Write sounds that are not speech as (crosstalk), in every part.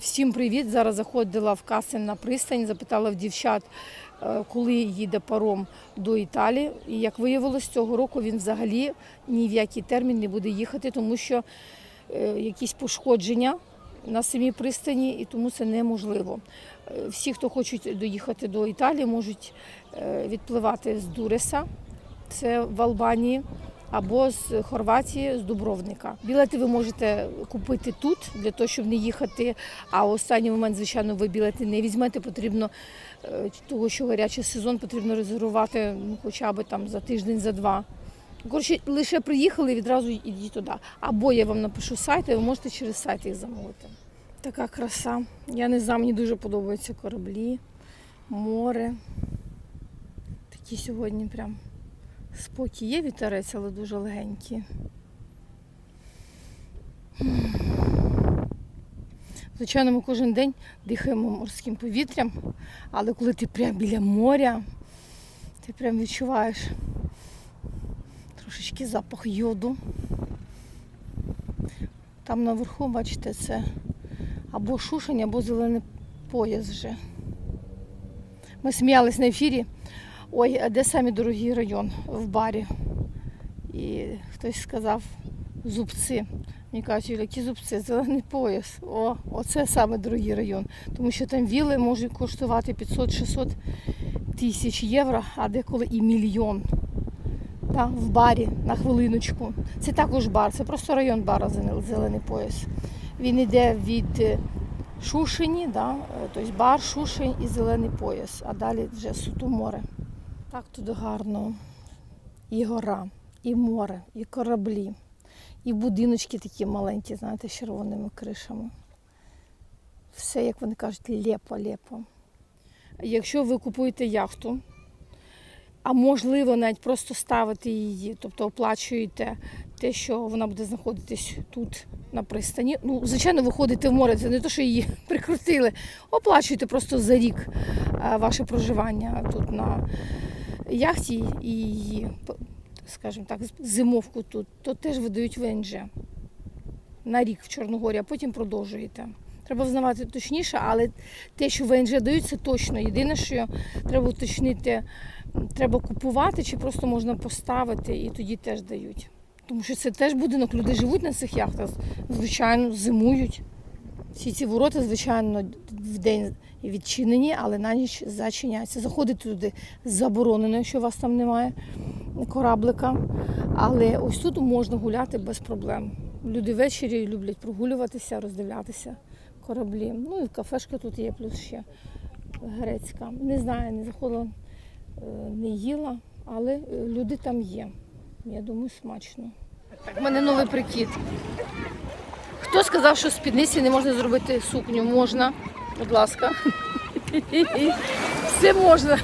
Всім привіт! Зараз заходила в Касин на пристань, запитала в дівчат, е, коли їде паром до Італії. І як виявилось, цього року він взагалі ні в який термін не буде їхати, тому що е, якісь пошкодження на самій пристані, і тому це неможливо. Е, Всі, хто хочуть доїхати до Італії, можуть відпливати з Дуреса, це в Албанії. Або з Хорватії, з Дубровника. Білети ви можете купити тут для того, щоб не їхати. А в останній момент, звичайно, ви білети не візьмете. Потрібно е, того, що гарячий сезон, потрібно резервувати ну, хоча б там за тиждень, за два. Коротше, лише приїхали і відразу йдіть туди. Або я вам напишу сайт, і ви можете через сайт їх замовити. Така краса. Я не знаю, мені дуже подобаються кораблі, море. Такі сьогодні прям. Спокій є вітерець, але дуже легенький. Звичайно, ми кожен день дихаємо морським повітрям, але коли ти прямо біля моря, ти прям відчуваєш трошечки запах йоду. Там наверху, бачите, це або шушень, або зелений пояс вже. Ми сміялись на ефірі. Ой, а де самий дорогий район в барі? І хтось сказав зубці. Мені кажуть, які зубці, зелений пояс. О, оце саме дорогий район. Тому що там віли можуть коштувати 500-600 тисяч євро, а деколи і мільйон. Та, в барі на хвилиночку. Це також бар, це просто район бара зелений пояс. Він йде від е, Шушені, да, е, тобто бар, Шушень і зелений пояс, а далі вже суто море. Так тут гарно. І гора, і море, і кораблі, і будиночки такі маленькі, знаєте, з червоними кришами. Все, як вони кажуть, лепо-лепо. Якщо ви купуєте яхту, а можливо навіть просто ставити її, тобто оплачуєте те, що вона буде знаходитись тут на пристані. Ну, звичайно, ви ходите в море, це не те, що її (laughs) прикрутили. Оплачуєте просто за рік е, ваше проживання тут на яхті і її, скажімо так, зимовку тут, то теж видають ВНЖ на рік в Чорногорі, а потім продовжуєте. Треба взнавати точніше, але те, що ВНЖ дають, це точно. Єдине, що треба уточнити, треба купувати чи просто можна поставити і тоді теж дають. Тому що це теж будинок, люди живуть на цих яхтах, звичайно, зимують. Всі ці ворота, звичайно, в день відчинені, але на ніч зачиняються. Заходити туди заборонено, якщо у вас там немає кораблика. Але ось тут можна гуляти без проблем. Люди ввечері люблять прогулюватися, роздивлятися кораблі. Ну і кафешка тут є, плюс ще грецька. Не знаю, не заходила, е, не їла, але люди там є. Я думаю, смачно. У мене новий прикид. Хто сказав, що спідниці не можна зробити сукню? Можна, будь ласка. (laughs) Все можна.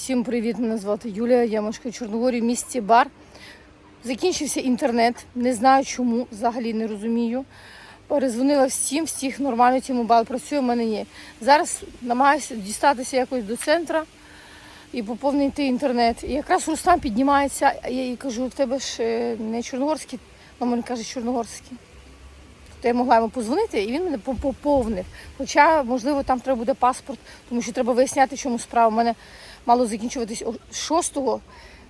Всім привіт! Мене звати Юлія. Я мешкаю в Чорногорі в місті Бар. Закінчився інтернет. Не знаю чому, взагалі не розумію. Перезвонила всім, всіх нормально ті мобайл працює, в мене є. Зараз намагаюся дістатися якось до центру і поповнити інтернет. І якраз Рустам піднімається, а я їй кажу, в тебе ж е, не чорногорський, номер він каже чорногорський. То я могла йому позвонити, і він мене по- поповнив. Хоча, можливо, там треба буде паспорт, тому що треба виясняти, чому справа. У мене мало закінчуватись 6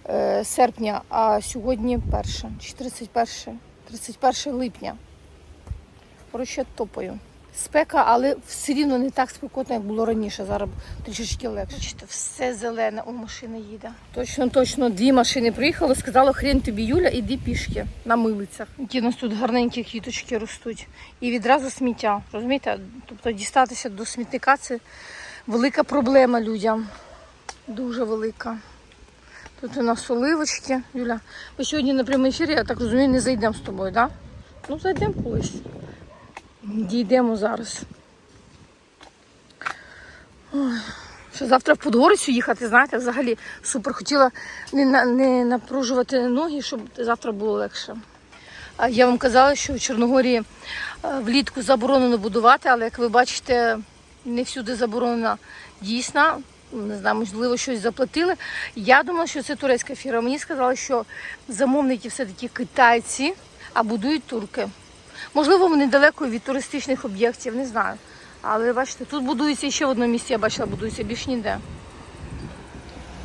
е, серпня, а сьогодні 1 чи 31, 31 липня. Коротше, топаю. Спека, але все рівно не так спекотно, як було раніше. Зараз трішечки легше. Бачите, все зелене, о, машина їде. Точно, точно, дві машини приїхали, сказала, хрен тобі, Юля, іди пішки на милицях. Які у нас тут гарненькі квіточки ростуть. І відразу сміття. Розумієте? Тобто дістатися до смітника це велика проблема людям. Дуже велика. Тут у нас оливочки. Юля, ми сьогодні на прямому ефірі, я так розумію, не зайдемо з тобою, так? Ну, зайдемо колись. Дійдемо зараз. Ой, Що завтра в Подгорицю їхати, знаєте, взагалі супер. Хотіла не, на- не напружувати ноги, щоб завтра було легше. Я вам казала, що в Чорногорії е, влітку заборонено будувати, але як ви бачите, не всюди заборонена дійсна. Не знаю, можливо, щось заплатили. Я думала, що це турецька фірма. Мені сказали, що замовники все-таки китайці, а будують турки. Можливо, вони далеко від туристичних об'єктів, не знаю. Але бачите, тут будується ще в одному місці, я бачила, будується більш ніде.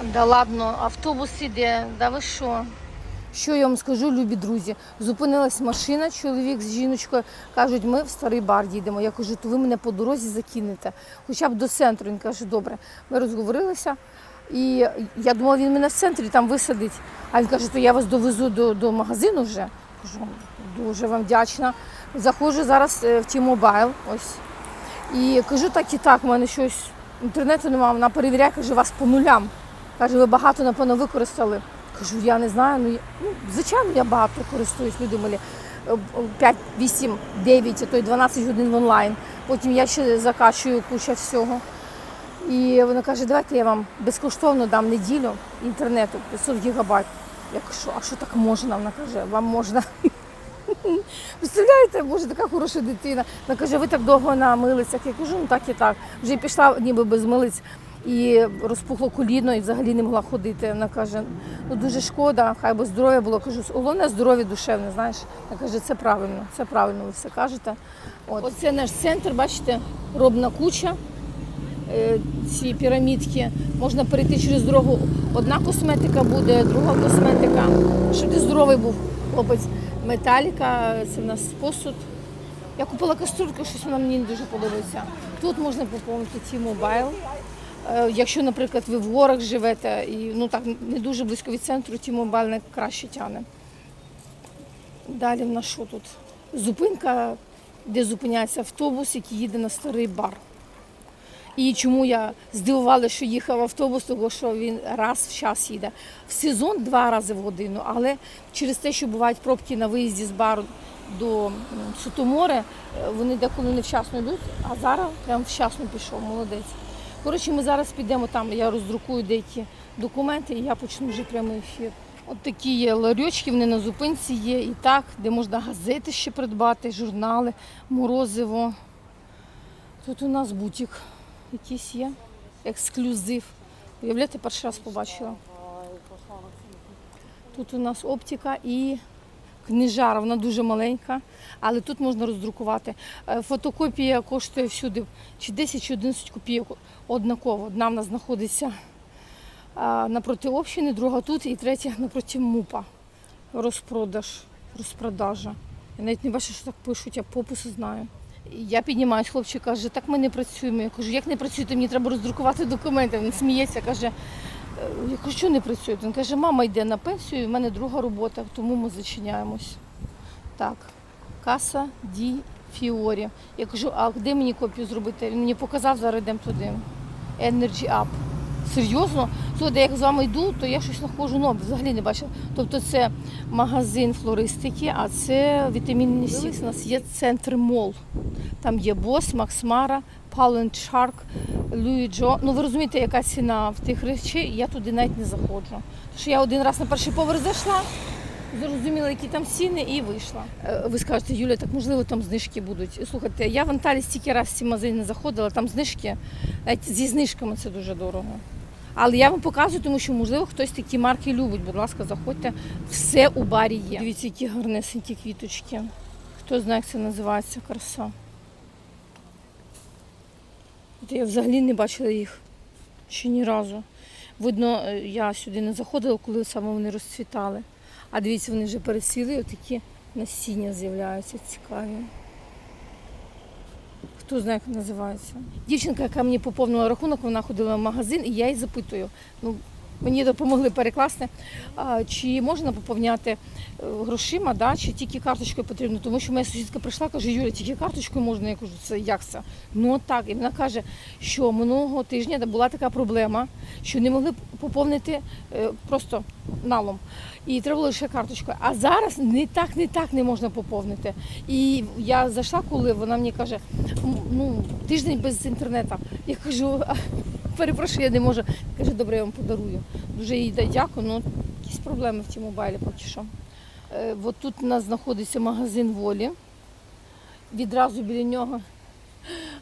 Да ладно, автобус іде, да ви що? Що я вам скажу, любі друзі? Зупинилась машина, чоловік з жіночкою. Кажуть, ми в старий бар їдемо. Я кажу, то ви мене по дорозі закинете, хоча б до центру. Він каже, добре. Ми розговорилися. І я думала, він мене в центрі там висадить. А він каже, то я вас довезу до, до магазину вже. Кажу, дуже вам вдячна. Заходжу зараз е, в T-Mobile, ось. І кажу, так і так, у мене щось інтернету немає, вона перевіряє, каже, вас по нулям. Каже, ви багато, напевно, використали. Кажу, я не знаю. Ну, я- ну звичайно, я багато користуюсь, люди малі. 5, 8, 9, а то й 12 годин в онлайн. Потім я ще закачую куча всього. І вона каже, давайте я вам безкоштовно дам неділю інтернету 500 гігабайт. Я кажу, а що так можна? Вона каже, вам можна. (laughs) Представляєте, боже, така хороша дитина. Вона каже, ви так довго на милицях. Я кажу, ну так і так. Вже пішла ніби без милиць і розпухло коліно і взагалі не могла ходити. Вона каже, ну дуже шкода, хай би здоров'я було. Кажу, головне здоров'я душевне, знаєш. Вона каже, це правильно, це правильно, ви все кажете. От. Оце наш центр, бачите, робна куча. Е, Ці пірамідки можна перейти через дорогу. Одна косметика буде, друга косметика. Щоб ти здоровий був хлопець. Металіка, це в нас посуд. Я купила кастрюльку, щось вона мені не дуже подобається. Тут можна поповнити T-Mobile. Е, Якщо, наприклад, ви в горах живете і ну так не дуже близько від центру, T-Mobile краще тягне. Далі в нас що тут? Зупинка, де зупиняється автобус, який їде на старий бар. І чому я здивувала, що їхав автобус, тому що він раз в час їде. В сезон два рази в годину, але через те, що бувають пробки на виїзді з бару до Сутоморе, е, вони деколи невчасно йдуть, а зараз прям вчасно пішов, молодець. Коротше, ми зараз підемо там, я роздрукую деякі документи і я почну вже прямий ефір. От такі є ларьочки, вони на зупинці є і так, де можна газети ще придбати, журнали, морозиво. Тут у нас бутик якийсь є, ексклюзив. Уявляєте, перший раз побачила. Тут у нас оптика і книжара, вона дуже маленька, але тут можна роздрукувати. Е, Фотокопія коштує всюди чи 10 чи 11 копійок однаково. Одна в нас знаходиться напроти общини, друга тут і третя напроти МУПа. Розпродаж, розпродажа. Я навіть не бачу, що так пишуть, я пописи знаю. Я піднімаюсь, хлопчик каже, так ми не працюємо. Я кажу, як не працюєте, мені треба роздрукувати документи. Він сміється, каже, «Е, я кажу, що не працює? Він каже, мама йде на пенсію, і в мене друга робота, тому ми зачиняємось. Так, каса Ді Фіорі. Я кажу, а де мені копію зробити? Він мені показав, зараз йдемо туди. Energy Up. Серйозно, Слухайте, як з вами йду, то я щось знаходжу нове, взагалі не бачила. Тобто це магазин флористики, а це вітамінний сік. У нас є центр мол. Там є Бос, Макс Мара, Paul Shark, Джо. Ну ви розумієте, яка ціна в тих речей, я туди навіть не заходжу. Тому що я один раз на перший поверх зайшла, зрозуміла, які там ціни, і вийшла. Е, Ви скажете, Юля, так можливо там знижки будуть. Слухайте, я в Анталі стільки раз в ці магазини заходила, там знижки, навіть зі знижками це дуже дорого. Але я вам показую, тому що, можливо, хтось такі марки любить. Будь ласка, заходьте. Все у барі є. Дивіться, які гарнесенькі квіточки. Хто знає, як це називається краса. Я взагалі не бачила їх ще ні разу. Видно, е, я сюди не заходила, коли саме вони розцвітали. А дивіться, вони вже пересіли, отакі насіння з'являються цікаві. Хто знає, як називається. Дівчинка, яка мені поповнила рахунок, вона ходила в магазин, і я її запитую. Ну, мені допомогли перекласти, чи можна поповняти е, грошима, да, чи тільки карточкою потрібно. Тому що моя сусідка прийшла, каже, Юля, тільки карточкою можна. Я кажу, це як це? Ну так. І вона каже, що минулого тижня була така проблема, що не могли поповнити е, просто налом. І треба було лише карточкою. А зараз не так, не так не можна поповнити. І я зайшла, коли вона мені каже, ну, тиждень без інтернету. Я кажу, «А, перепрошую, я не можу. Каже, добре, я вам подарую. Дуже їй дякую, ну якісь проблеми в тій мобайлі поки що. Е, от тут у нас знаходиться магазин волі. Відразу біля нього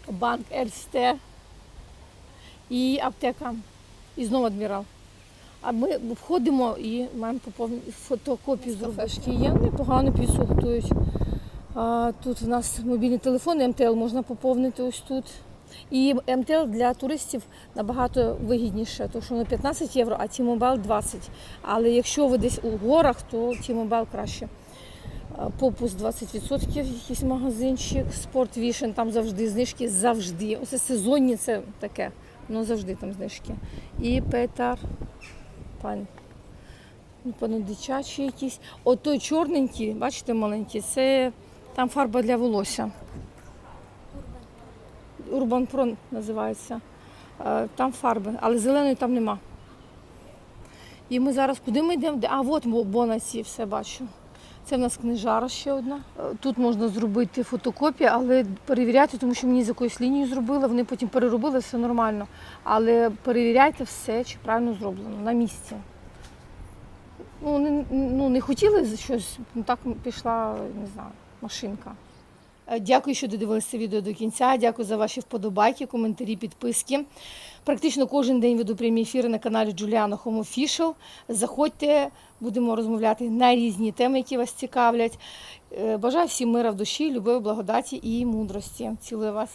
банк РСТ і аптека. І знову адмірал. А ми входимо і маємо поповнити фотокопію з кафешки. Є непогано піцу готують. А, тут в нас мобільний телефон, МТЛ можна поповнити ось тут. І МТЛ для туристів набагато вигідніше, тому що воно 15 євро, а T-Mobile 20. Але якщо ви десь у горах, то T-Mobile краще. Попус 20%, якийсь магазинчик, Sport Vision, там завжди знижки, завжди. Оце сезонні, це таке, ну завжди там знижки. І Петар, пан, ну, певно, дитячі якісь. От чорненький, бачите, маленький, це там фарба для волосся. Урбан Про називається. Е, Там фарби, але зеленої там нема. І ми зараз куди ми йдемо? А, от Бонасі, все бачу. Це в нас книжара ще одна. Е, Тут можна зробити фотокопію, але перевіряйте, тому що мені з якоюсь лінією зробили, вони потім переробили, все нормально. Але перевіряйте все, чи правильно зроблено, на місці. Ну, не, ну, не хотіли щось, ну так пішла, не знаю, машинка. Е, Дякую, що додивилися відео до кінця. Дякую за ваші вподобайки, коментарі, підписки. Практично кожен день веду прямі ефіри на каналі Джуліано Official. Заходьте, будемо розмовляти на різні теми, які вас цікавлять. Е, Бажаю всім мира в душі, любові, благодаті і мудрості. Цілую вас.